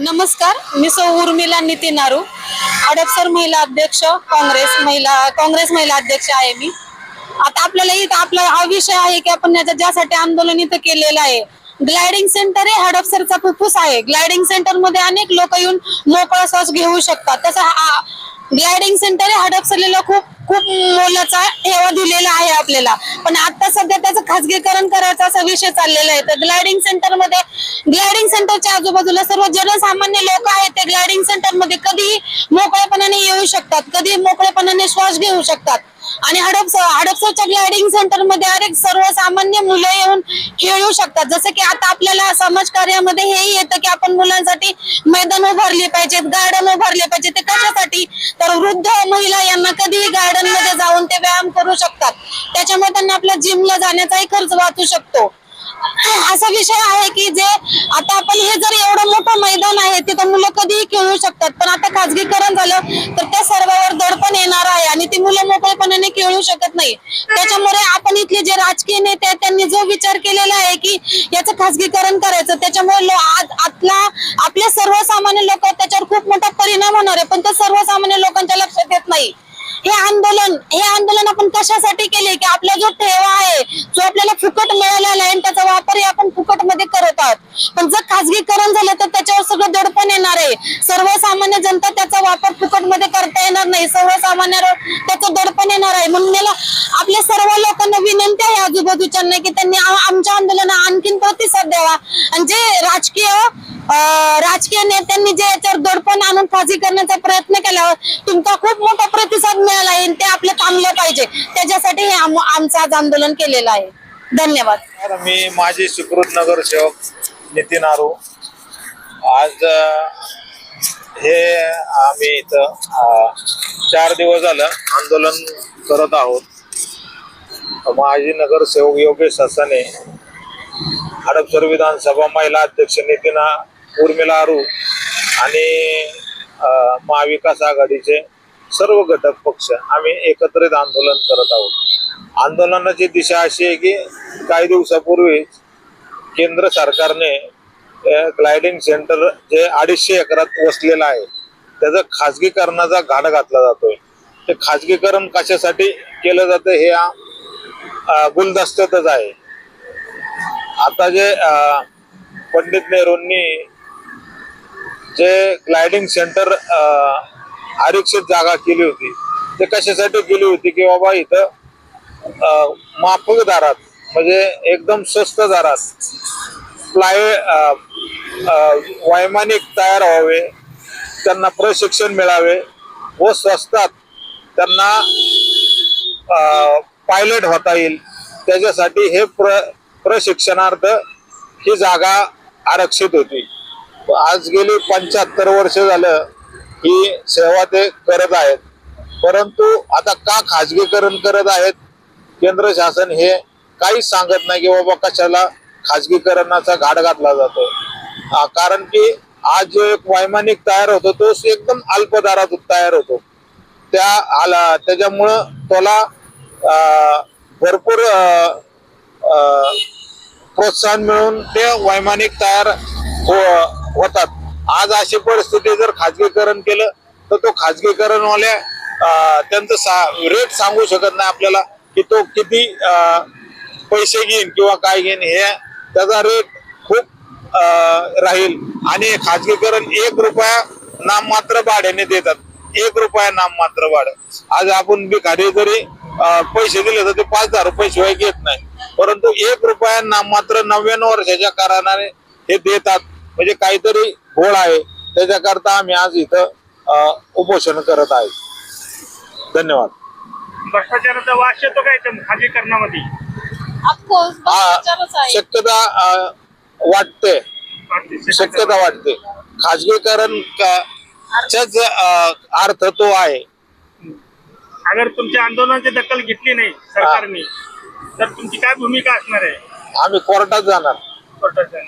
नमस्कार मी सौ उर्मिला नितीन नारू. अडपसर महिला अध्यक्ष काँग्रेस महिला काँग्रेस महिला अध्यक्ष आहे मी. आता आपल्याला इथं आपला हा विषय आहे की आपण याचा ज्यासाठी आंदोलन इथं केलेलं आहे ग्लायडिंग सेंटर हे हडपसरचा फुफ्फुस आहे. ग्लायडिंग सेंटरमध्ये अनेक लोक येऊन मोकळा श्वास घेऊ शकतात. तसं ग्लायडिंग सेंटर हे हडपसरलेला खूप खूप मोलाचा ठेवा दिलेला आहे आपल्याला. पण आता सध्या त्याचं खासगीकरण करायचा असा विषय चाललेला आहे. तर ग्लायडिंग सेंटरमध्ये ग्लायडिंग सेंटरच्या आजूबाजूला सर्व जनसामान्य लोक आहेत. ते ग्लायडिंग सेंटरमध्ये कधीही मोकळेपणाने येऊ शकतात. कधी मोकळेपणाने श्वास घेऊ शकतात. आणि हडप हडपसरच्या ग्लायडिंग सेंटरमध्ये अनेक सर्वसामान्य मुलं येऊन खेळू शकतात. जसं की आता आपल्याला समाज कार्यामध्ये हेही येतं की आपण मुलांसाठी मैदान उभारले पाहिजेत गार्डन उभारले पाहिजे ते कशासाठी? तर वृद्ध महिला यांना कधीही गार्डनमध्ये जाऊन ते व्यायाम करू शकतात. त्याच्यामुळे त्यांना आपल्या जिमला जाण्याचाही खर्च वाचू शकतो. असा विषय आहे की जे आता आपण हे जर एवढं मोठं मैदान आहे तिथं मुलं कधीही खेळू शकतात. पण आता खाजगीकरण झालं तर त्या सर्वावर दडपण येणार मुलं मोकळेपणाने खेळू शकत नाही. त्याच्यामुळे आपण इथले जे राजकीय नेते आहेत त्यांनी जो विचार केलेला आहे की याचं खासगीकरण करायचं त्याच्यामुळे आतला आपले सर्वसामान्य लोक त्याच्यावर खूप मोठा परिणाम होणार आहे पण ते सर्वसामान्य लोकांच्या लक्षात येत नाही. हे आंदोलन हे आंदोलन आपण कशासाठी केले? की आपला जो ठेवा आहे जो आपल्याला फुकट मिळालेला आहे आणि त्याचा वापर आपण फुकटमध्ये करत आहोत. पण जर खाजगीकरण झालं तर त्याच्यावर सगळं दडपण येणार आहे. सर्वसामान्य जनता त्याचा वापर फुकटमध्ये करता येणार नाही. सर्वसामान्य त्याचं दडपण येणार आहे. म्हणून मला आपल्या सर्व लोकांना विनंती आहे आजूबाजूच्यांना की त्यांनी आमच्या आंदोलनाला आणखीन प्रतिसाद द्यावा. आणि जे राजकीय राजकीय नेत्यांनी जे याच्यावर दडपण आणून फाशी करण्याचा प्रयत्न केला तुमचा खूप मोठा प्रतिसाद मिळाला आहे आणि ते आपलं थांबलं पाहिजे. त्याच्यासाठी हे आमचं आज आंदोलन केलेलं आहे. धन्यवाद. मी माझे सुकृत नगरसेवक नितीन आरो. आज हे आम्ही इथं चार दिवस झालं आंदोलन करत आहोत. माजी नगरसेवक योगेश हसाने हडपसर विधानसभा महिला अध्यक्ष नितीना उर्मिला अरू आणि महाविकास आघाडीचे सर्व घटक पक्ष आम्ही एकत्रित आंदोलन करत आहोत. आंदोलनाची दिशा अशी आहे की काही दिवसापूर्वीच केंद्र सरकारने ग्लायडिंग सेंटर जे अडीचशे एकरात वसलेलं आहे त्याचं खाजगीकरणाचा घाट घातला जातोय. ते खाजगीकरण कशासाठी केलं जातं हे गुलदस्त्यातच आहे. आता जे पंडित नेहरूंनी जे ग्लायडिंग सेंटर आरक्षित जागा केली होती ते कशासाठी केली होती की बाबा इथं माफक दारात म्हणजे एकदम स्वस्त दारात फ्लाय वैमानिक तयार व्हावे त्यांना प्रशिक्षण मिळावे व स्वस्तात त्यांना पायलट होता येईल. त्याच्यासाठी हे प्र प्रशिक्षणार्थ ही जागा आरक्षित होती. आज गेली पंच्याहत्तर वर्ष झालं ही सेवा ते करत आहेत. परंतु आता का खाजगीकरण करत आहेत? केंद्र शासन हे काहीच सांगत नाही की बाबा कशाला खाजगीकरणाचा घाट घातला जातो. कारण की आज जो एक वैमानिक तयार होतो तो एकदम अल्पदरात तयार होतो. त्या आला त्याच्यामुळं त्याला भरपूर प्रोत्साहन मिळून ते वैमानिक तयार हो- होतात. आज अशी परिस्थिती जर खाजगीकरण केलं तर तो खाजगीकरणवाल्या त्यांचं सा रेट सांगू शकत नाही आपल्याला की तो किती पैसे घेईन किंवा काय घेईन. हे त्याचा रेट खूप राहील. आणि खाजगीकरण एक रुपया नाममात्र भाड्याने देतात. एक रुपया नाममात्र भाडं. आज आपण भिकारी जरी पैसे दिले तर ते पाच हजार रुपये शिवाय घेत नाही. परंतु एक रुपया नाममात्र नव्याण्णव वर्षाच्या कारणाने हे देतात. म्हणजे काहीतरी घोळ आहे. त्याच्याकरता आम्ही आज इथं उपोषण करत आहे. धन्यवाद. भ्रष्टाचाराचा वास येतो काय खाजगीकरणामध्ये? हा, शक्यता अं, वाटते. वाटते. शक्यता वाटते. खाजगीकरण च्याच अर्थ तो आहे. अगर तुमच्या आंदोलनाची दखल घेतली नाही सरकारने तर तुमची काय भूमिका असणार आहे? आम्ही कोर्टात जाणार. कोर्टाच्या